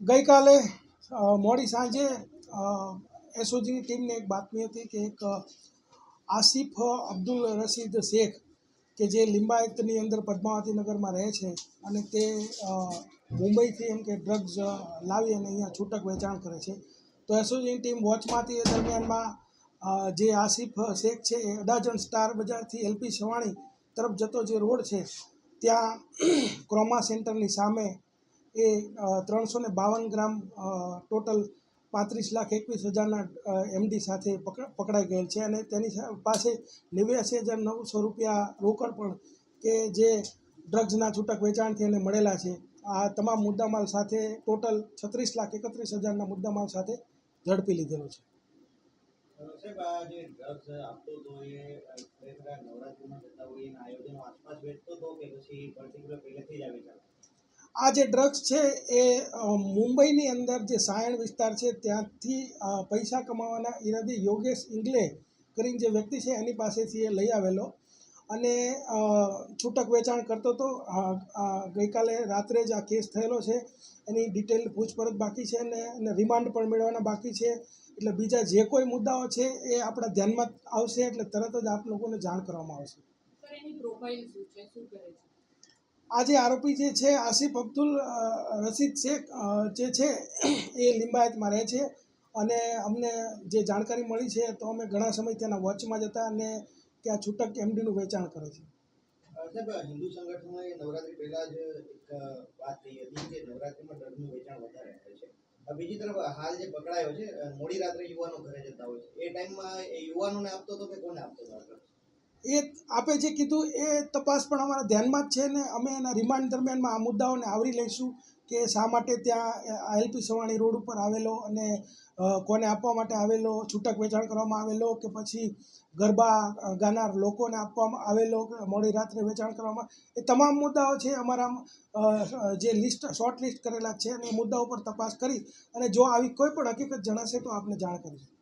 ગઈકાલે મોડી સાંજે એસઓજીની ટીમને એક બાતમી હતી કે એક આસિફ અબ્દુલ રશીદ શેખ કે જે લિંબાયતની અંદર પદ્માવતી નગરમાં રહે છે અને તે મુંબઈથી એમ કે ડ્રગ્સ લાવી અને અહીંયા છૂટક વેચાણ કરે છે. તો એસઓજીની ટીમ વોચમાંથી એ દરમિયાનમાં જે આસિફ શેખ છે એ અડાજણ સ્ટાર બજારથી એલપી સવાણી તરફ જતો જે રોડ છે, ત્યાં ક્રોમા સેન્ટરની સામે એ ત્રણસો ને બાવન ગ્રામ ટોટલ પાંત્રીસ લાખ એકવીસ હજારના એમડી સાથે પકડ, પકડાઈ ગયેલ છે અને તેની પાસે નેવ્યાસી હજાર નવસો રૂપિયા રોકડ પણ કે જે ડ્રગ્સના છૂટક વેચાણથી એને મળેલા છે. આ તમામ મુદ્દામાલ સાથે ટોટલ છત્રીસ લાખ એકત્રીસ હજારના મુદ્દામાલ સાથે ઝડપી લીધેલો છે. નવરાત્રીમાં થતા હોય, એના આયોજનો આસપાસ વેચતો હતો કે પછી પર્ટિક્યુલર પહેલેથી જ આવી આ જે ડ્રગ્સ છે એ મુંબઈની અંદર જે સાયણ વિસ્તાર છે, ત્યાંથી પૈસા કમાવાના ઈરાદે યોગેશ ઇંગલે કરીને જે વ્યક્તિ છે એની પાસેથી એ લઈ આવેલો. અને છૂટક વેચાણ કરતો હતો. ગઈકાલે રાત્રે જ આ કેસ થયેલો છે. એની ડિટેલ પૂછપરછ બાકી છે અને એને રિમાન્ડ પણ મેળવવાના બાકી છે. એટલે બીજા જે કોઈ મુદ્દાઓ છે એ આપણા ધ્યાનમાં આવશે એટલે તરત જ આપ લોકોને જાણ કરવામાં આવશે. સર એની પ્રોફાઇલ શું છે શું કરે છે આ જે આરોપી જે છે, આસિફ અબ્દુલ રશીદ શેખ જે છે, એ લિંબાયતમાં રહે છે. અને અમને જે જાણકારી મળી છે, તો અમે ઘણા સમય તેના વોચમાં જતા અને ત્યાં છૂટક એમડીનું વેચાણ કરે છે. હિન્દુ સંગઠનોએ નવરાત્રી પહેલાં જ એક વાત થઈ હતી કે નવરાત્રીમાં ડ્રગનું વેચાણ વધારે છે. બીજી તરફ હાલ જે પકડાયો છે, મોડી રાત્રે યુવાનો ઘરે જતા હોય છે. એ ટાઈમમાં એ યુવાનોને આપતો હતો કે કોને આપતો હતો? એ આપે જે કીધું એ તપાસ પણ અમારા ધ્યાનમાં જ છે ને અમે એના રિમાન્ડ દરમિયાનમાં આ મુદ્દાઓને આવરી લઈશું કે શા માટે ત્યાં એલપી સવાણી રોડ ઉપર આવેલો અને કોને આપવા માટે આવેલો, છૂટક વેચાણ કરવામાં આવેલો કે પછી ગરબા ગાનાર લોકોને આપવામાં આવેલો, મોડી રાત્રે વેચાણ કરવામાં એ તમામ મુદ્દાઓ છે અમારા જે લિસ્ટ શોર્ટ લિસ્ટ કરેલા છે અને એ મુદ્દાઓ પર તપાસ કરી અને જો આવી કોઈ પણ હકીકત જણાશે તો આપને જાણ કરીશું